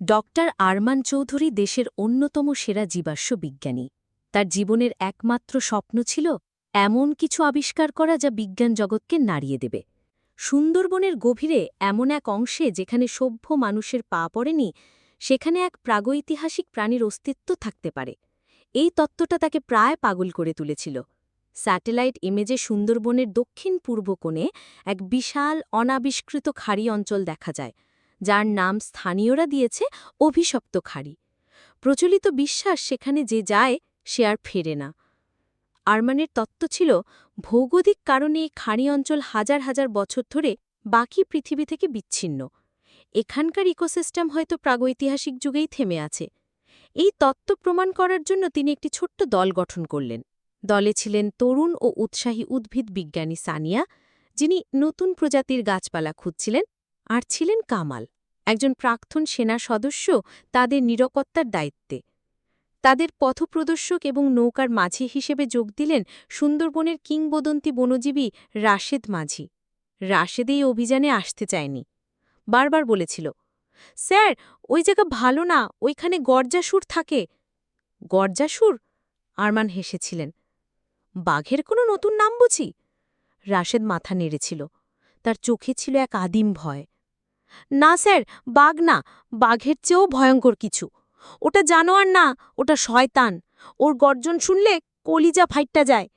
Doctor Arman Chowdhury দেশের অন্যতম সেরা জীবাশ্ম বিজ্ঞানী। তার জীবনের একমাত্র স্বপ্ন ছিল এমন কিছু আবিষ্কার করা যা বিজ্ঞান জগৎকে নাড়িয়ে দেবে। সুন্দরবনের গভীরে এমন এক অংশে যেখানে সভ্য মানুষের পা পড়েনি, সেখানে এক প্রাগৈতিহাসিক প্রাণীর অস্তিত্ব থাকতে পারে। এই তত্ত্বটা তাকে প্রায় পাগল করে তুলেছিল। স্যাটেলাইট ইমেজে সুন্দরবনের দক্ষিণ পূর্ব কোণে এক বিশাল অনাবিষ্কৃত খাড়ি অঞ্চল দেখা যায়। যার নাম স্থানীয়রা দিয়েছে অভিশপ্ত খাড়ি। প্রচলিত বিশ্বাস সেখানে যে যায়, সে আর ফেরে না। আরমানের তত্ত্ব ছিল, ভৌগোলিক কারণে এই খাড়ি অঞ্চল হাজার হাজার বছর ধরে বাকি পৃথিবী থেকে বিচ্ছিন্ন। এখানকার ইকোসিস্টেম হয়তো প্রাগৈতিহাসিক যুগেই থেমে আছে। এই তত্ত্ব প্রমাণ করার জন্য তিনি একটি ছোট্ট দল গঠন করলেন। দলে ছিলেন তরুণ ও উৎসাহী উদ্ভিদ বিজ্ঞানী সানিয়া, যিনি নতুন প্রজাতির গাছপালা খুঁজছিলেন আর ছিলেন কামাল, একজন প্রাক্তন সেনা সদস্য তাদের নিরাপত্তার দায়িত্বে। তাদের পথপ্রদর্শক এবং নৌকার মাঝি হিসেবে যোগ দিলেন সুন্দরবনের কিংবদন্তি বনজীবী রাশেদ মাঝি। রাশেদ এই অভিযানে আসতে চায়নি। বারবার বলেছিল, স্যার, ওই জায়গা ভালো না, ওইখানে গর্জাসুর থাকে। গর্জাসুর? আরমান হেসেছিলেন। বাঘের কোনো নতুন নাম বুঝি? রাশেদ মাথা নেড়েছিল। তার চোখে ছিল এক আদিম ভয়। না স্যার, বাঘ না, বাঘের চেয়েও ভয়ঙ্কর কিছু। ওটা জানোয়ার না, ওটা শয়তান। ওর গর্জন শুনলে কলিজা ফাইটটা যায়।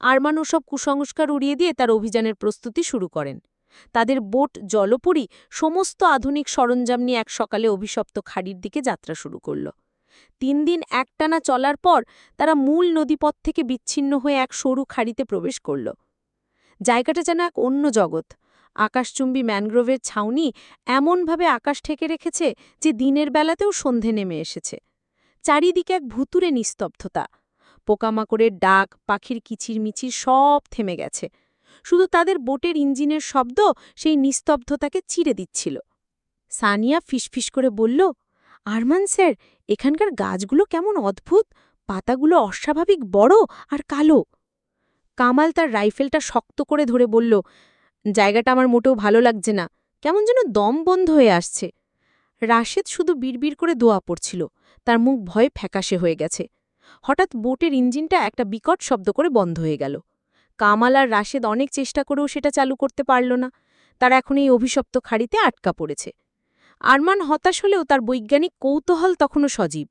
আরমান ওসব কুসংস্কার উড়িয়ে দিয়ে তার অভিযানের প্রস্তুতি শুরু করেন। তাদের বোট, জলপরি, সমস্ত আধুনিক সরঞ্জাম নিয়ে এক সকালে অভিশপ্ত খাড়ির দিকে যাত্রা শুরু করল। তিন দিন একটানা চলার পর তারা মূল নদীপথ থেকে বিচ্ছিন্ন হয়ে এক সরু খাড়িতে প্রবেশ করল। জায়গাটা যেন এক অন্য জগৎ। আকাশচুম্বী ম্যানগ্রোভের ছাউনি এমনভাবে আকাশ ঠেকে রেখেছে যে দিনের বেলাতেও সন্ধে নেমে এসেছে। চারিদিকে এক ভুতুরে নিস্তব্ধতা। পোকামাকড়ের ডাক, পাখির কিচিরমিচির সব থেমে গেছে। শুধু তাদের বোটের ইঞ্জিনের শব্দ সেই নিস্তব্ধতাকে চিরে দিচ্ছিল। সানিয়া ফিসফিস করে বলল, আরমান স্যার, এখানকার গাছগুলো কেমন অদ্ভুত! পাতাগুলো অস্বাভাবিক বড় আর কালো! কামাল তার রাইফেলটা শক্ত করে ধরে বলল জায়গাটা আমার মোটেও ভালো লাগছে না। কেমন যেন দম বন্ধ হয়ে আসছে। রাশেদ শুধু বিড়বিড় করে দোয়া পড়ছিল। তার মুখ ভয়ে ফ্যাকাশে হয়ে গেছে। হঠাৎ বোটের ইঞ্জিনটা একটা বিকট শব্দ করে বন্ধ হয়ে গেল। কামাল আর রাশেদ অনেক চেষ্টা করেও সেটা চালু করতে পারল না। তারা এখন এই অভিশপ্ত খাড়িতে আটকা পড়েছে। আরমান হতাশ হলেও তার বৈজ্ঞানিক কৌতূহল তখনও সজীব।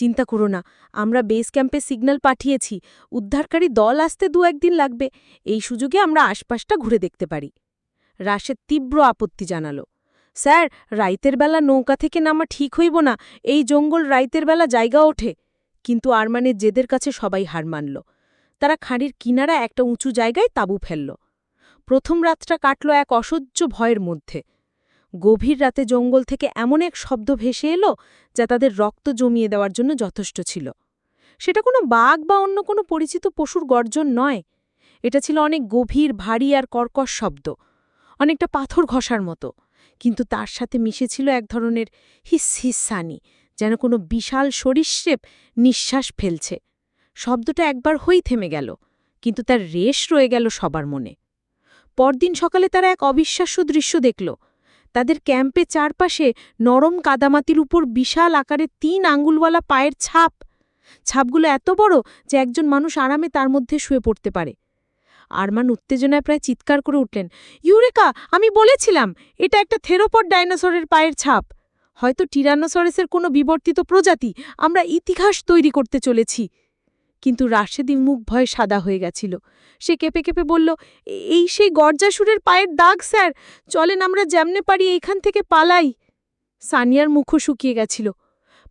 চিন্তা করো না, আমরা বেস ক্যাম্পে সিগন্যাল পাঠিয়েছি, উদ্ধারকারী দল আসতে দু একদিন লাগবে, এই সুযোগে আমরা আশপাশটা ঘুরে দেখতে পারি। রাশেদ তীব্র আপত্তি জানাল। স্যার, রাইতের বেলা নৌকা থেকে নামা ঠিক হইব না, এই জঙ্গল রাইতের বেলা জায়গা ওঠে। কিন্তু আরমানের জেদের কাছে সবাই হার মানল। তারা খাঁড়ির কিনারা একটা উঁচু জায়গায় তাঁবু ফেলল। প্রথম রাতটা কাটল এক অসহ্য ভয়ের মধ্যে। গভীর রাতে জঙ্গল থেকে এমন এক শব্দ ভেসে এলো যা তাদের রক্ত জমিয়ে দেওয়ার জন্য যথেষ্ট ছিল। সেটা কোনো বাঘ বা অন্য কোনো পরিচিত পশুর গর্জন নয়। এটা ছিল অনেক গভীর, ভারী আর কর্কশ শব্দ, অনেকটা পাথর ঘষার মতো, কিন্তু তার সাথে মিশেছিল এক ধরনের হিস হিসানি যেন কোনো বিশাল সরীসৃপ নিঃশ্বাস ফেলছে। শব্দটা একবার হই থেমে গেল, কিন্তু তার রেশ রয়ে গেল সবার মনে। পরদিন সকালে তারা এক অবিশ্বাস্য দৃশ্য দেখল। তাদের ক্যাম্পে চারপাশে নরম কাদামাতির উপর বিশাল আকারে তিন আঙ্গুলওয়ালা পায়ের ছাপ। ছাপগুলো এত বড় যে একজন মানুষ আরামে তার মধ্যে শুয়ে পড়তে পারে। আরমান উত্তেজনায় প্রায় চিৎকার করে উঠলেন, ইউরেকা, আমি বলেছিলাম, এটা একটা থেরোপড ডাইনোসরের পায়ের ছাপ। হয়তো টিরানোসরেসের কোনো বিবর্তিত প্রজাতি আমরা ইতিহাস তৈরি করতে চলেছি। কিন্তু রাশেদি মুখ ভয়ে সাদা হয়ে গেছিল। সে কেঁপে কেঁপে বলল, এই সেই গর্জাসুরের পায়ের দাগ, স্যার। চলেন আমরা যেমনে পারি এইখান থেকে পালাই। সানিয়ার মুখও শুকিয়ে গেছিল।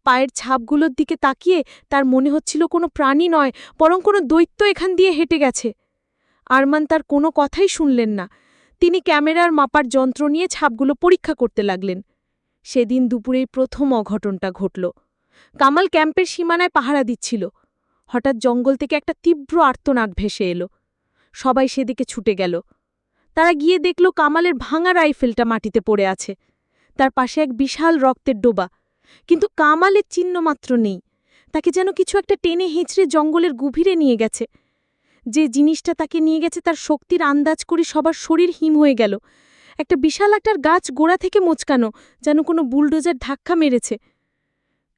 পায়ের ছাপগুলোর দিকে তাকিয়ে তার মনে হচ্ছিল কোনো প্রাণী নয়, বরং কোনো দৈত্য এখান দিয়ে হেঁটে গেছে। আরমান তার কোনো কথাই শুনলেন না। তিনি ক্যামেরার মাপার যন্ত্র নিয়ে ছাপগুলো পরীক্ষা করতে লাগলেন। সেদিন দুপুরেই প্রথম অঘটনটা ঘটল। কামাল ক্যাম্পের সীমানায় পাহারা দিচ্ছিল। হঠাৎ জঙ্গল থেকে একটা তীব্র আর্তনাদ ভেসে এলো। সবাই সেদিকে ছুটে গেল। তারা গিয়ে দেখল কামালের ভাঙা রাইফেলটা মাটিতে পড়ে আছে। তার পাশে এক বিশাল রক্তের ডোবা। কিন্তু কামালের চিহ্ন মাত্র নেই। তাকে যেন কিছু একটা টেনে হেঁচড়ে জঙ্গলের গভীরে নিয়ে গেছে। যে জিনিসটা তাকে নিয়ে গেছে তার শক্তির আন্দাজ করে সবার শরীর হিম হয়ে গেল। একটা বিশাল একটার গাছ গোড়া থেকে মোচকানো, যেন কোনো বুলডোজার ধাক্কা মেরেছে।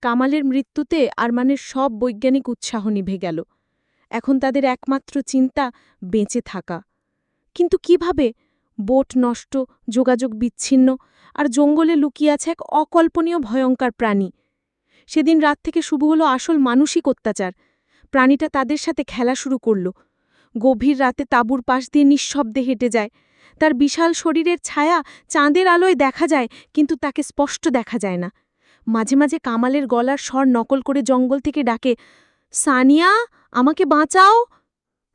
কামালের মৃত্যুতে আরমানের সব বৈজ্ঞানিক উৎসাহ নিভে গেল। এখন তাদের একমাত্র চিন্তা বেঁচে থাকা। কিন্তু কীভাবে? বোট নষ্ট, যোগাযোগ বিচ্ছিন্ন, আর জঙ্গলে লুকিয়ে আছে এক অকল্পনীয় ভয়ঙ্কর প্রাণী। সেদিন রাত থেকে শুভ হলো আসল মানসিক অত্যাচার। প্রাণীটা তাদের সাথে খেলা শুরু করল। গভীর রাতে তাঁবুর পাশ দিয়ে নিঃশব্দে হেঁটে যায়। তার বিশাল শরীরের ছায়া চাঁদের আলোয় দেখা যায়, কিন্তু তাকে স্পষ্ট দেখা যায় না। মাঝে মাঝে কামালের গলার স্বর নকল করে জঙ্গল থেকে ডাকে, সানিয়া, আমাকে বাঁচাও!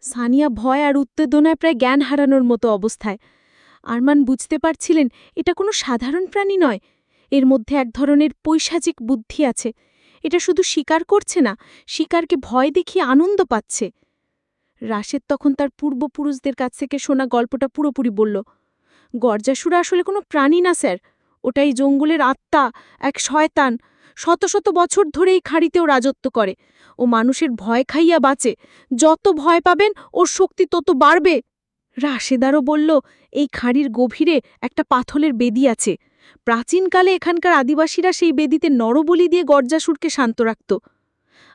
সানিয়া ভয় আর উত্তেজনায় প্রায় জ্ঞান হারানোর মতো অবস্থায়। আরমান বুঝতে পারছিলেন, এটা কোনো সাধারণ প্রাণী নয়। এর মধ্যে এক ধরনের পৈশাচিক বুদ্ধি আছে। এটা শুধু শিকার করছে না, শিকারকে ভয় দেখিয়ে আনন্দ পাচ্ছে। রাশেদ তখন তার পূর্বপুরুষদের কাছ থেকে শোনা গল্পটা পুরোপুরি বলল, গর্জাসুরা আসলে কোনো প্রাণী না, স্যার। ওটাই জঙ্গলের আত্মা, এক শয়তান। শত শত বছর ধরে এই খাড়িতেও রাজত্ব করে। ও মানুষের ভয় খাইয়া বাঁচে। যত ভয় পাবেন, ওর শক্তি তত বাড়বে। রাশেদারও বলল, এই খাড়ির গভীরে একটা পাথলের বেদি আছে। প্রাচীনকালে এখানকার আদিবাসীরা সেই বেদিতে নরবলি দিয়ে গর্জাসুরকে শান্ত রাখত।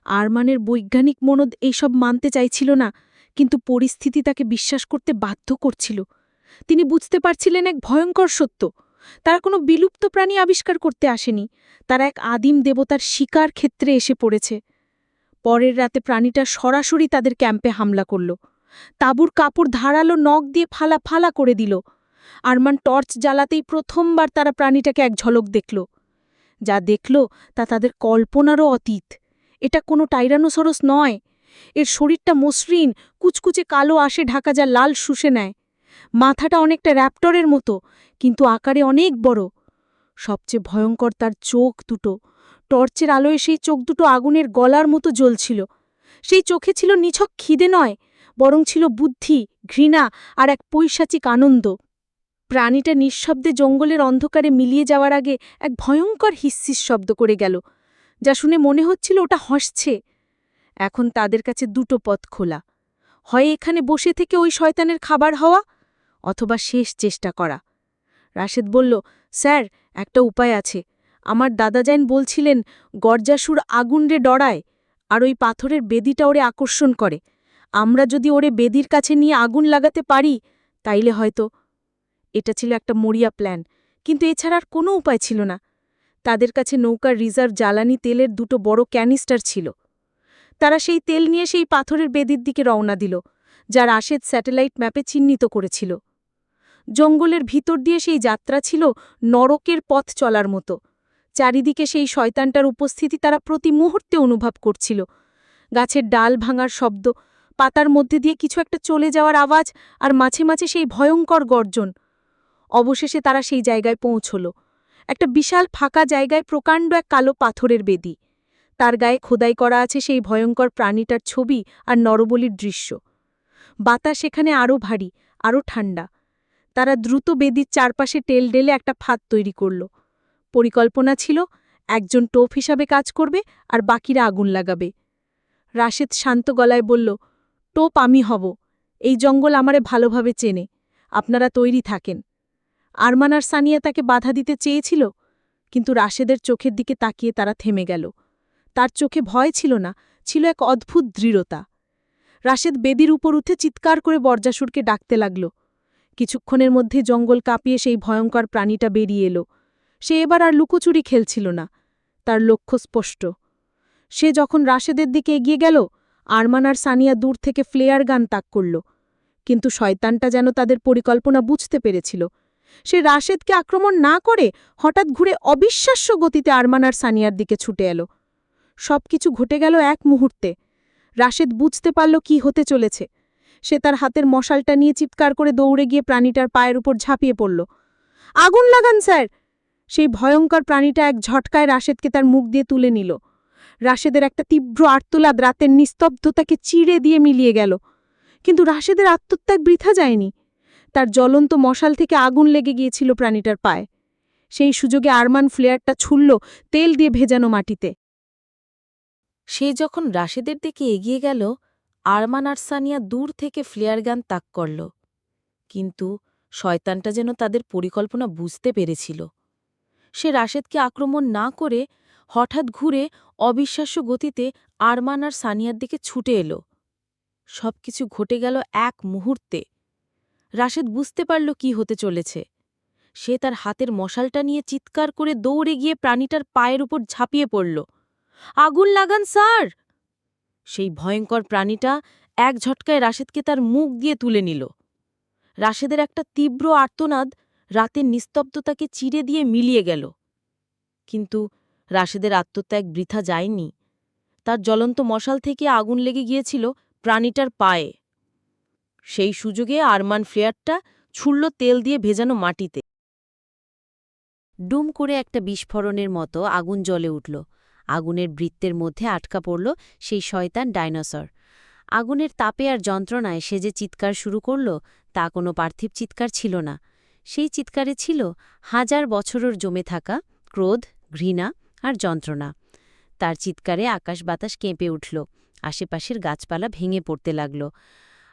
আরমানের বৈজ্ঞানিক মনদ এইসব মানতে চাইছিল না, কিন্তু পরিস্থিতি তাকে বিশ্বাস করতে বাধ্য করছিল। তিনি বুঝতে পারছিলেন এক ভয়ঙ্কর সত্য। তারা কোনো বিলুপ্ত প্রাণী আবিষ্কার করতে আসেনি। তারা এক আদিম দেবতার শিকার ক্ষেত্রে এসে পড়েছে। পরের রাতে প্রাণীটা সরাসরি তাদের ক্যাম্পে হামলা করল। তাঁবুর কাপড় ধারালো নখ দিয়ে ফালা ফালা করে দিল। আরমান টর্চ জ্বালাতেই প্রথমবার তারা প্রাণীটাকে এক ঝলক দেখল। যা দেখল তা তাদের কল্পনারও অতীত। এটা কোনো টাইরানোসরস নয়। এর শরীরটা মসৃণ, কুচকুচে কালো আসে ঢাকা যা লাল শুষে নেয়। মাথাটা অনেকটা র্যাপটরের মতো, কিন্তু আকারে অনেক বড়। সবচেয়ে ভয়ঙ্কর তার চোখ দুটো। টর্চের আলোয় সেই চোখ দুটো আগুনের গলার মতো জ্বলছিল। সেই চোখে ছিল নিছক খিদে নয়, বরং ছিল বুদ্ধি, ঘৃণা আর এক পৈশাচিক আনন্দ। প্রাণীটা নিঃশব্দে জঙ্গলের অন্ধকারে মিলিয়ে যাওয়ার আগে এক ভয়ঙ্কর হিস্সিস শব্দ করে গেল, যা শুনে মনে হচ্ছিল ওটা হাসছে। এখন তাদের কাছে দুটো পথ খোলা। হয় এখানে বসে থেকে ওই শয়তানের খাবার হওয়া অথবা শেষ চেষ্টা করা। রাশেদ বলল, স্যার, একটা উপায় আছে। আমার দাদাজাইন বলছিলেন, গর্জাসুর আগুন রে ডরায়, আর ওই পাথরের বেদিটা ওরে আকর্ষণ করে। আমরা যদি ওরে বেদির কাছে নিয়ে আগুন লাগাতে পারি, তাইলে হয়তো এটা ছিল একটা মরিয়া প্ল্যান। কিন্তু এছাড়া আর কোনো উপায় ছিল না। তাদের কাছে নৌকার রিজার্ভ জ্বালানি তেলের দুটো বড় ক্যানিস্টার ছিল। তারা সেই তেল নিয়ে সেই পাথরের বেদির দিকে রওনা দিল, যা রাশেদ স্যাটেলাইট ম্যাপে চিহ্নিত করেছিল। জঙ্গলের ভিতর দিয়ে সেই যাত্রা ছিল নরকের পথ চলার মতো। চারিদিকে সেই শয়তানটার উপস্থিতি তারা প্রতি মুহূর্তে অনুভব করছিল। গাছের ডাল ভাঙার শব্দ, পাতার মধ্যে দিয়ে কিছু একটা চলে যাওয়ার আওয়াজ, আর মাঝে মাঝে সেই ভয়ঙ্কর গর্জন। অবশেষে তারা সেই জায়গায় পৌঁছল। একটা বিশাল ফাঁকা জায়গায় প্রকাণ্ড এক কালো পাথরের বেদি। তার গায়ে খোদাই করা আছে সেই ভয়ঙ্কর প্রাণীটার ছবি আর নরবলির দৃশ্য। বাতাস সেখানে আরও ভারী আরও ঠান্ডা তারা দ্রুত বেদির চারপাশে টেল ডেলে একটা ফাঁদ তৈরি করল। পরিকল্পনা ছিল, একজন টোপ হিসাবে কাজ করবে আর বাকিরা আগুন লাগাবে। রাশেদ শান্ত গলায় বলল, টোপ আমি হব। এই জঙ্গল আমারে ভালোভাবে চেনে। আপনারা তৈরি থাকেন। আরমান আর সানিয়া তাকে বাধা দিতে চেয়েছিল, কিন্তু রাশেদের চোখের দিকে তাকিয়ে তারা থেমে গেল। তার চোখে ভয় ছিল না, ছিল এক অদ্ভুত দৃঢ়তা। রাশেদ বেদির উপর উঠে চিৎকার করে বর্জাসুরকে ডাকতে লাগল। কিছুক্ষণের মধ্যে জঙ্গল কাঁপিয়ে সেই ভয়ঙ্কর প্রাণীটা বেরিয়ে এলো। সে এবার আর লুকোচুরি খেলছিল না। তার লক্ষ্য স্পষ্ট। সে যখন রাশেদের দিকে এগিয়ে গেল, আরমান আর সানিয়া দূর থেকে ফ্লেয়ার গান তাক করল। কিন্তু শয়তানটা যেন তাদের পরিকল্পনা বুঝতে পেরেছিল। সে রাশেদকে আক্রমণ না করে হঠাৎ ঘুরে অবিশ্বাস্য গতিতে আরমান আর সানিয়ার দিকে ছুটে এলো। সবকিছু ঘটে গেল এক মুহূর্তে। রাশেদ বুঝতে পারল কি হতে চলেছে। সে তার হাতের মশালটা নিয়ে চিৎকার করে দৌড়ে গিয়ে প্রাণীটার পায়ের উপর ঝাঁপিয়ে পড়ল। আগুন লাগান, স্যার! সেই ভয়ঙ্কর প্রাণীটা এক ঝটকায় রাশেদকে তার মুখ দিয়ে তুলে নিল। রাশেদের একটা তীব্র আর্তলাদ রাতের নিস্তব্ধতাকে চিড়ে দিয়ে মিলিয়ে গেল। কিন্তু রাশেদের আত্মত্যাগ বৃথা যায়নি। তার জ্বলন্ত মশাল থেকে আগুন লেগে গিয়েছিল প্রাণীটার পায়ে। সেই সুযোগে আরমান ফ্লেয়ারটা ছুড়ল তেল দিয়ে ভেজানো মাটিতে। সে যখন রাশেদের দিকে এগিয়ে গেল আরমান আর সানিয়া দূর থেকে ফ্লেয়ার গান তাক করল, কিন্তু শয়তানটা যেন তাদের পরিকল্পনা বুঝতে পেরেছিল। সে রাশেদকে আক্রমণ না করে হঠাৎ ঘুরে অবিশ্বাস্য গতিতে আরমান আর সানিয়ার দিকে ছুটে এলো। সবকিছু ঘটে গেল এক মুহূর্তে। রাশেদ বুঝতে পারল কি হতে চলেছে। সে তার হাতের মশালটা নিয়ে চিৎকার করে দৌড়ে গিয়ে প্রাণীটার পায়ের উপর ঝাঁপিয়ে পড়ল। আগুন লাগান, স্যার! সেই ভয়ঙ্কর প্রাণীটা এক ঝটকায় রাশেদকে তার মুখ দিয়ে তুলে নিল। রাশেদের একটা তীব্র আর্তনাদ রাতের নিস্তব্ধতাকে চিরে দিয়ে মিলিয়ে গেল। কিন্তু রাশেদের আত্মত্যাগ বৃথা যায়নি। তার জ্বলন্ত মশাল থেকে আগুন লেগে গিয়েছিল প্রাণীটার পায়ে। সেই সুযোগে আরমান ফ্লেয়ারটা ছুড়ল তেল দিয়ে ভেজানো মাটিতে। ডুম করে একটা বিস্ফোরণের মতো আগুন জ্বলে উঠল। আগুনের বৃত্তের মধ্যে আটকা পড়ল সেই শয়তান ডাইনোসর। আগুনের তাপে আর যন্ত্রণায় সে যে চিৎকার শুরু করল, তা কোনো পার্থিব চিৎকার ছিল না। সেই চিৎকারে ছিল হাজার বছরের জমে থাকা ক্রোধ, ঘৃণা আর যন্ত্রণা। তার চিৎকারে আকাশ বাতাস কেঁপে উঠল, আশেপাশের গাছপালা ভেঙে পড়তে লাগল।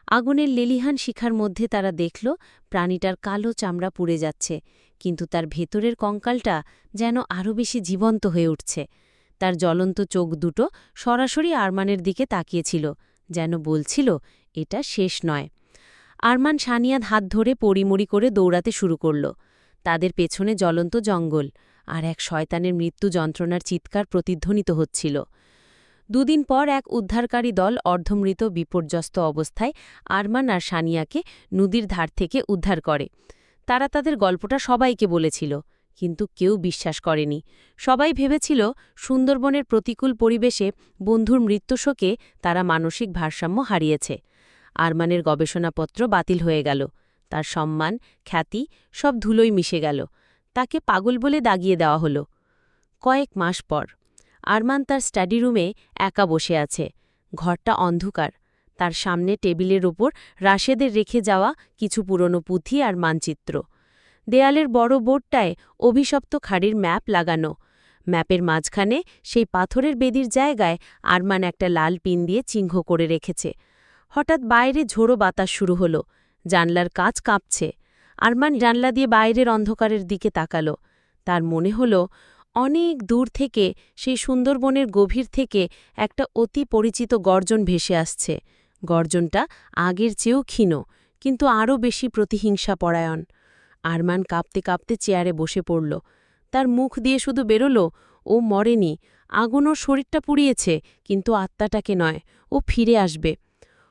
আগুনের লেলিহান শিখার মধ্যে তারা দেখল, প্রাণীটার কালো চামড়া পুড়ে যাচ্ছে, কিন্তু তার ভেতরের কঙ্কালটা যেন আরও বেশি জীবন্ত হয়ে উঠছে। তার জ্বলন্ত চোখ দুটো সরাসরি আরমানের দিকে তাকিয়েছিল, যেন বলছিল, এটা শেষ নয়। আরমান সানিয়াদ হাত ধরে পরিমরি করে দৌড়াতে শুরু করল। তাদের পেছনে জ্বলন্ত জঙ্গল আর এক শয়তানের মৃত্যু যন্ত্রণার চিৎকার প্রতিধ্বনিত হচ্ছিল। দুদিন পর এক উদ্ধারকারী দল অর্ধমৃত, বিপর্যস্ত অবস্থায় আরমান আর সানিয়াকে নদীর ধার থেকে উদ্ধার করে। তারা তাদের গল্পটা সবাইকে বলেছিল। কিন্তু কেউ বিশ্বাস করেনি। সবাই ভেবেছিল সুন্দরবনের প্রতিকূল পরিবেশে বন্ধুর মৃত্যুশোকে তারা মানসিক ভারসাম্য হারিয়েছে। আরমানের গবেষণাপত্র বাতিল হয়ে গেল। তার সম্মান, খ্যাতি সব ধুলোই মিশে গেল। তাকে পাগল বলে দাগিয়ে দেওয়া হলো। কয়েক মাস পর, আরমান তার স্টাডি রুমে একা বসে আছে। ঘরটা অন্ধকার। তার সামনে টেবিলের ওপর রাশেদের রেখে যাওয়া কিছু পুরনো পুঁথি আর মানচিত্র। দেয়ালের বড় বোর্ডটায় অভিশপ্ত খাড়ির ম্যাপ লাগানো। ম্যাপের মাঝখানে সেই পাথরের বেদির জায়গায় আরমান একটা লাল পিন দিয়ে চিহ্ন করে রেখেছে। হঠাৎ বাইরে ঝোড়ো বাতাস শুরু হলো। জানলার কাজ কাঁপছে। আরমান জানলা দিয়ে বাইরের অন্ধকারের দিকে তাকালো। তার মনে হল, অনেক দূর থেকে সেই সুন্দরবনের গভীর থেকে একটা অতি পরিচিত গর্জন ভেসে আসছে। গর্জনটা আগের চেয়েও ক্ষীণ, কিন্তু আরও বেশি প্রতিহিংসা পরায়ণ আরমান কাঁপতে কাঁপতে চেয়ারে বসে পড়ল। তার মুখ দিয়ে শুধু বেরোল, ও মরেনি, আগুন শরীরটা পুড়িয়েছে, কিন্তু আত্মাটাকে নয়, ও ফিরে আসবে।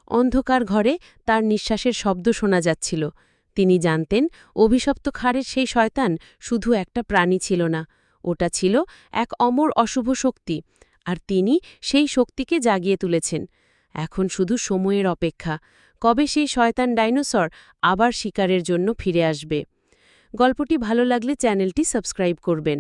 অন্ধকার ঘরে তার নিঃশ্বাসের শব্দ শোনা যাচ্ছিল। তিনি জানতেন, অভিশপ্ত খাড়ের সেই শয়তান শুধু একটা প্রাণী ছিল না, ওটা ছিল এক অমর অশুভ শক্তি, আর তিনি সেই শক্তিকে জাগিয়ে তুলেছেন। এখন শুধু সময়ের অপেক্ষা, কবে সেই শয়তান ডাইনোসর আবার শিকারের জন্য ফিরে আসবে? গল্পটি ভালো লাগলে চ্যানেলটি সাবস্ক্রাইব করবেন।